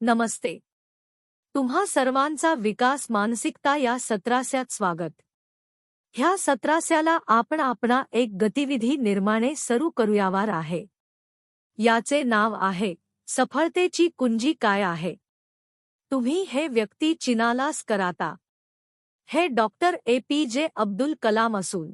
नमस्ते. तुम्हा सर्वांचा विकास मानसिकता या सत्रास्यात स्वागत. ह्या सत्रास्याला आपण आपणा एक गतिविधी निर्माणे सुरू करूयावर आहे. याचे नाव आहे सफळतेची कुंजी काय आहे? तुम्ही हे व्यक्ती चिनालास कराता. हे डॉक्टर ए पी जे अब्दुल कलाम असून